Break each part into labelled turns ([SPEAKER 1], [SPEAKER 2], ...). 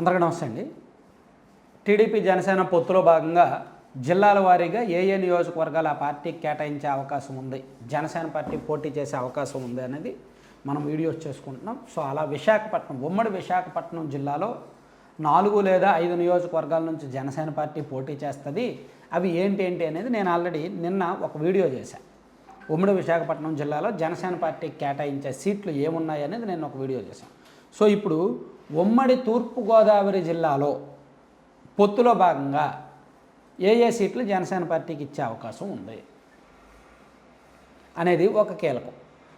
[SPEAKER 1] అందరికీ నమస్తే అండి. టీడీపీ జనసేన పొత్తులో భాగంగా జిల్లాల వారీగా ఏ ఏ నియోజకవర్గాలు ఆ పార్టీకి కేటాయించే అవకాశం ఉంది. జనసేన పార్టీ పోటీ చేసే అవకాశం ఉంది అనేది మనం వీడియోస్ చేసుకుంటున్నాం. సో అలా విశాఖపట్నం ఉమ్మడి విశాఖపట్నం జిల్లాలో నాలుగు లేదా ఐదు నియోజకవర్గాల నుంచి జనసేన పార్టీ పోటీ చేస్తుంది. అవి ఏంటి ఏంటి అనేది నేను ఆల్రెడీ నిన్న ఒక వీడియో చేశాను ఉమ్మడి విశాఖపట్నం జిల్లాలో జనసేన పార్టీకి కేటాయించే సీట్లు ఏమున్నాయి అనేది నేను ఒక వీడియో చేశాను సో ఇప్పుడు ఉమ్మడి తూర్పుగోదావరి జిల్లాలో పొత్తులో భాగంగా ఏ ఏ సీట్లు జనసేన పార్టీకి ఇచ్చే అవకాశం ఉంది అనేది ఒక కీలకం.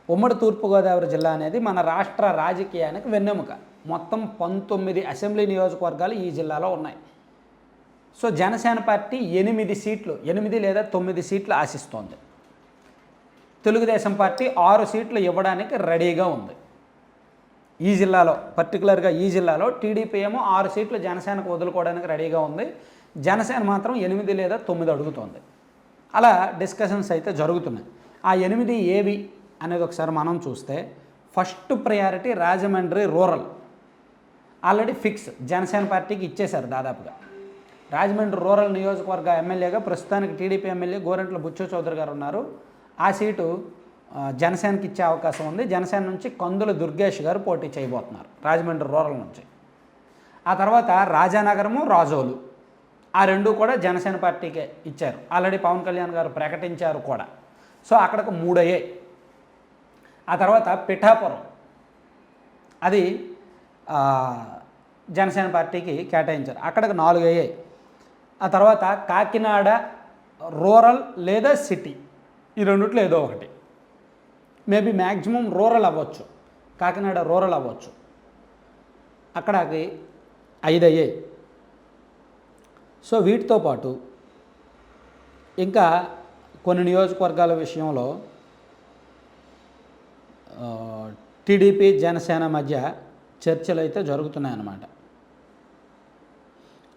[SPEAKER 1] ఉమ్మడి తూర్పుగోదావరి జిల్లా అనేది మన రాష్ట్ర రాజకీయానికి వెన్నెముక. మొత్తం పంతొమ్మిది అసెంబ్లీ నియోజకవర్గాలు ఈ జిల్లాలో ఉన్నాయి. సో జనసేన పార్టీ ఎనిమిది సీట్లు ఎనిమిది లేదా తొమ్మిది సీట్లు ఆశిస్తోంది. తెలుగుదేశం పార్టీ ఆరు సీట్లు ఇవ్వడానికి రెడీగా ఉంది. ఈ జిల్లాలో పర్టికులర్గా ఈ జిల్లాలో టీడీపీ ఏమో ఆరు సీట్లు జనసేనకు వదులుకోవడానికి రెడీగా ఉంది. జనసేన మాత్రం ఎనిమిది లేదా తొమ్మిది అడుగుతోంది. అలా డిస్కషన్స్ అయితే జరుగుతున్నాయి. ఆ ఎనిమిది ఏవి అనేది ఒకసారి మనం చూస్తే first priority Rajahmundry rural already fix Janasena పార్టీకి ఇచ్చేశారు దాదాపుగా. రాజమండ్రి రూరల్ నియోజకవర్గ ఎమ్మెల్యేగా ప్రస్తుతానికి టీడీపీ ఎమ్మెల్యే గోరెంట్ల బుచ్చో చౌదరి గారు ఉన్నారు. ఆ సీటు జనసేనకి ఇచ్చే అవకాశం ఉంది. జనసేన నుంచి కందుల దుర్గేష్ గారు పోటీ చేయబోతున్నారు రాజమండ్రి రూరల్ నుంచి. ఆ తర్వాత రాజానగరము రాజోలు. ఆ రెండు కూడా జనసేన పార్టీకే ఇచ్చారు. ఆల్రెడీ పవన్ కళ్యాణ్ గారు ప్రకటించారు కూడా. సో అక్కడికి మూడయ్యాయి. ఆ తర్వాత పిఠాపురం. అది జనసేన పార్టీకి కేటాయించారు. అక్కడికి నాలుగు అయ్యాయి ఆ తర్వాత కాకినాడ రూరల్ లేదా సిటీ. ఈ రెండిట్లో ఏదో ఒకటి. మేబీ మ్యాక్సిమం రూరల్ అవ్వచ్చు. కాకినాడ రూరల్ అవ్వచ్చు. అక్కడకి ఐదు అయ్యాయి సో వీటితో పాటు ఇంకా కొన్ని నియోజకవర్గాల విషయంలో టీడీపీ జనసేన మధ్య చర్చలు అయితే జరుగుతున్నాయన్నమాట.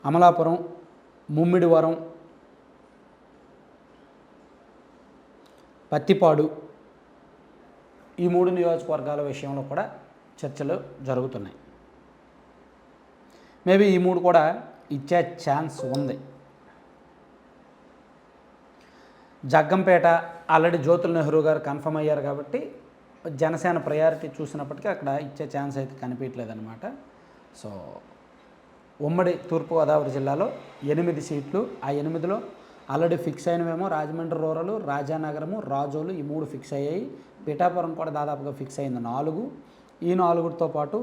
[SPEAKER 1] అమలాపురం ముమ్మిడివరం పత్తిపాడు ఈ మూడు నియోజకవర్గాల విషయంలో కూడా చర్చలు జరుగుతున్నాయి. మేబీ ఈ మూడు కూడా ఇచ్చే ఛాన్స్ ఉంది. జగ్గంపేట ఆల్రెడీ జ్యోతుల నెహ్రూ గారు కన్ఫర్మ్ అయ్యారు కాబట్టి జనసేన ప్రయారిటీ చూసినప్పటికీ అక్కడ ఇచ్చే ఛాన్స్ అయితే కనిపించలేదన్నమాట. సో ఉమ్మడి తూర్పుగోదావరి జిల్లాలో ఎనిమిది సీట్లు ఆ ఎనిమిదిలో ఆల్రెడీ ఫిక్స్ అయినవేమో రాజమండ్రి రూరల్ రాజానగరము రాజోలు ఈ మూడు ఫిక్స్ అయ్యాయి. పిఠాపురం కూడా దాదాపుగా ఫిక్స్ అయింది నాలుగు. ఈ నాలుగుతో పాటు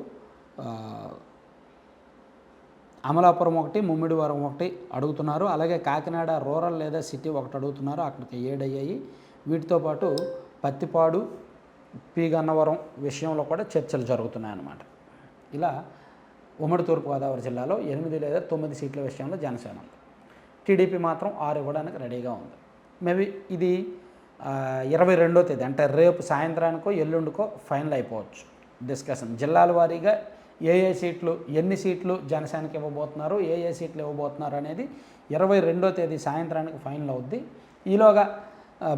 [SPEAKER 1] అమలాపురం ఒకటి ముమ్మిడివరం ఒకటి అడుగుతున్నారు. అలాగే కాకినాడ రూరల్ లేదా సిటీ ఒకటి అడుగుతున్నారు. అక్కడికి ఏడయ్యాయి వీటితో పాటు పత్తిపాడు పి గన్నవరం విషయంలో కూడా చర్చలు జరుగుతున్నాయి అన్నమాట. ఇలా ఉమ్మడి తూర్పుగోదావరి జిల్లాలో ఎనిమిది లేదా తొమ్మిది సీట్ల విషయంలో జనసేన టీడీపీ మాత్రం ఆరు ఇవ్వడానికి రెడీగా ఉంది. మేబీ ఇది ఇరవై రెండో తేదీ అంటే రేపు సాయంత్రానికో ఎల్లుండికో ఫైనల్ అయిపోవచ్చు డిస్కషన్. జిల్లాల వారీగా ఏ ఏ సీట్లు ఎన్ని సీట్లు జనసేనకి ఇవ్వబోతున్నారు ఏ ఏ సీట్లు ఇవ్వబోతున్నారు అనేది ఇరవై రెండో తేదీ సాయంత్రానికి ఫైనల్ అవుద్ది. ఈలోగా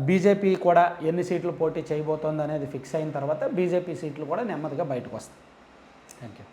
[SPEAKER 1] బీజేపీ కూడా ఎన్ని సీట్లు పోటీ చేయబోతోంది అనేది ఫిక్స్ అయిన తర్వాత బీజేపీ సీట్లు కూడా నెమ్మదిగా బయటకు వస్తాయి. Thank you